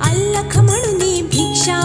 अल्लख म्हणून भिक्षा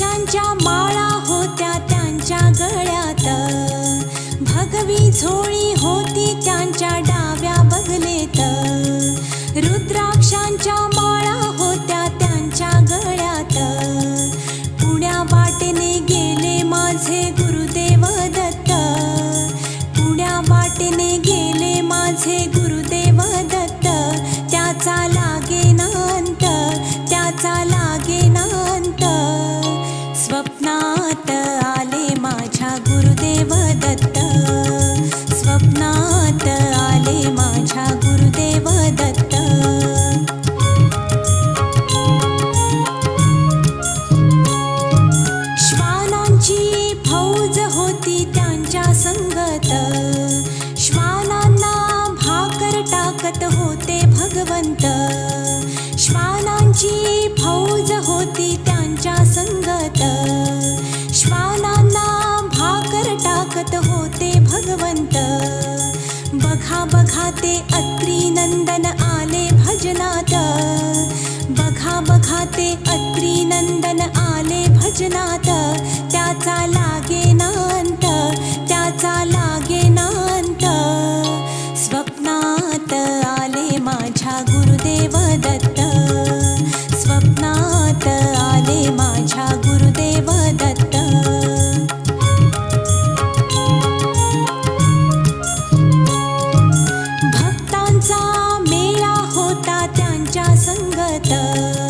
केशांच्या माळा होत्या त्यांच्या गळ्यात. भगवी झोळी होती त्यांच्या डाव्या बगलेत. रुद्राक्षांच्या माळा होत्या त्यांच्या गळ्यात. पुण्या वाटेने गेले माझे देवदत्त ते अत्री नंदन आले भजनात. बघा बघा ते अत्री नंदन आले भजनात. त्याचा लागे नांत त्याचा लागे नांत. स्वप्नात आले माझ्या गुरुदेव ता